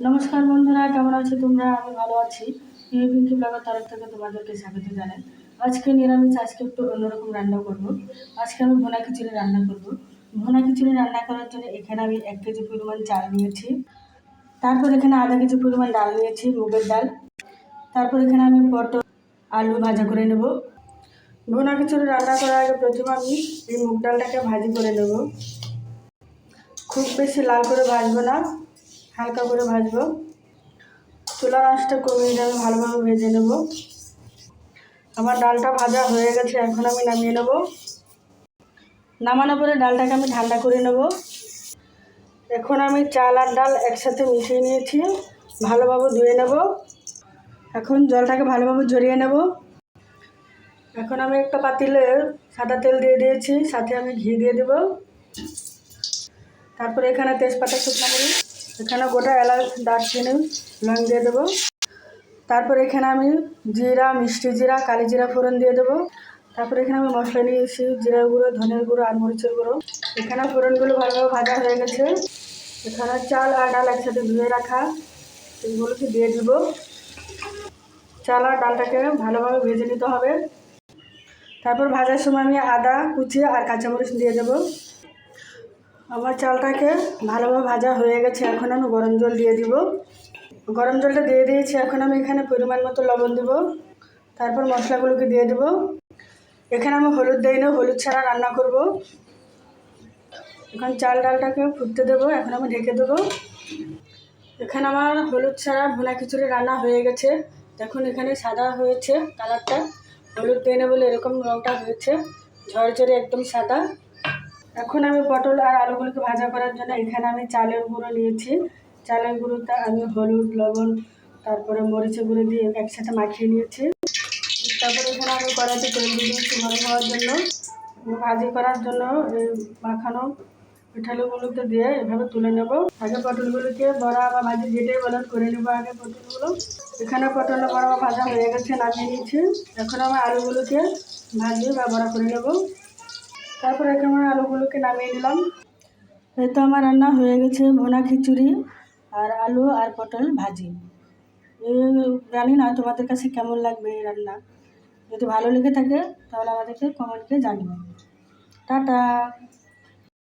নমস্কার বন্ধুরা, কেমন আছো তোমরা? আমি ভালো আছি। প্রিয় পিঙ্কি ব্লগের তরফ থেকে তোমাদেরকে স্বাগত জানাই। আজকে নিরামিষ, আজকে একটু অন্যরকম রান্না করব। আজকে আমি ভোনা খিচুড়ি রান্না করব। ভোনা খিচুড়ি রান্না করার জন্য এখানে আমি এক কেজি পরিমাণ চাল নিয়েছি। তারপর এখানে আধা কেজি পরিমাণ ডাল নিয়েছি, মুগের ডাল। তারপর এখানে আমি পটল, আলু ভাজা করে নেব। ভোনা খিচুড়ি রান্না করার আগে প্রথমে আমি এই মুগ ডালটাকে ভাজি করে নেব। খুব বেশি লাল করে ভাজবো না। হালকা করে ভাজবো। চুলার আঁচটা কমিয়ে আমি ভালোভাবে ভেজে নেব। আমার ডালটা ভাজা হয়ে গেছে, এখন আমি নামিয়ে নেব। নামানোর পরে ডালটাকে আমি ঠান্ডা করে নেব। এখন আমি চাল আর ডাল একসাথে মিশিয়ে নিয়েছি, ভালোভাবে ধুয়ে নেব। এখন জলটাকে ভালোভাবে ঝরিয়ে নেব। এখন আমি একটা পাতিলে সাদা তেল দিয়ে দিয়েছি, সাথে আমি ঘি দিয়ে দেবো। তারপরে এখানে তেজপাতা, শুকনো মরিচ। এখানে গোটা এলাচ, দারচিনি লং দিয়ে দেবো। তারপর এখানে আমি জিরা, মিষ্টি জিরা, কালি জিরা ফোড়ন দিয়ে দেবো। তারপরে এখানে আমি মশলা নিয়েছি জিরা গুঁড়ো, ধনের গুঁড়ো আর মরিচের গুঁড়ো। এখানে ফোড়নগুলো ভালোভাবে ভাজা হয়ে গেছে। এখানে চাল আর ডাল একসাথে ধুয়ে রাখা। এগুলোকে দিয়ে দিব। চাল আর ডালটাকে ভালোভাবে ভেজে নিতে হবে। তারপর ভাজার সময় আমি আদা কুচি আর কাঁচামরিচ দিয়ে দেবো। আমার চালটাকে ভালোভাবে ভাজা হয়ে গেছে, এখন আমি গরম জল দিয়ে দিব। গরম জলটা দিয়ে দিয়েছি, এখন আমি এখানে পরিমাণ মতো লবণ দেবো। তারপর মশলাগুলোকে দিয়ে দেবো। এখানে আমি হলুদ দিই না, হলুদ ছাড়া রান্না করব। এখন চাল ডালটাকে ফুটতে দেবো, এখন আমি ঢেকে দেবো। এখানে আমার হলুদ ছাড়া ভুনা খিচুড়ি রান্না হয়ে গেছে। দেখুন, এখানে সাদা হয়েছে কালারটা। হলুদ দেয় না বলে এরকম রঙটা হয়েছে। ঝরঝরে একদম সাদা। এখন আমি পটল আর আলুগুলোকে ভাজা করার জন্য এখানে আমি চালের গুঁড়ো নিয়েছি। চালের গুঁড়োটা আমি হলুদ, লবণ, তারপরে মরিচের গুঁড়ো দিয়ে একসাথে মাখিয়ে নিয়েছি। তারপরে এখানে আমি কড়াইতে তেল দিয়ে দিয়েছি গরম হওয়ার জন্য। ভাজি করার জন্য এই মাখানো পিঠালুগুলোকে দিয়ে এভাবে তুলে নেব। আগে পটলগুলোকে বড়া বা ভাজি যেটাই বলেন করে নেব আগে পটলগুলো। এখানে পটল বড়া ভাজা হয়ে গেছে, নামিয়ে নিয়েছি। এখন আমি আলুগুলোকে ভাজি বা বড়া করে নেব। তারপর এখানে আমি আলুগুলোকে নামিয়ে নিলাম। তো আমার রান্না হয়ে গেছে ভোনা খিচুড়ি আর আলু আর পটল ভাজি। জানি না তোমাদের কাছে কেমন লাগবে এই রান্না। যদি ভালো লেগে থাকে তাহলে আমাদেরকে কমেন্টকে জানিও। টাটা।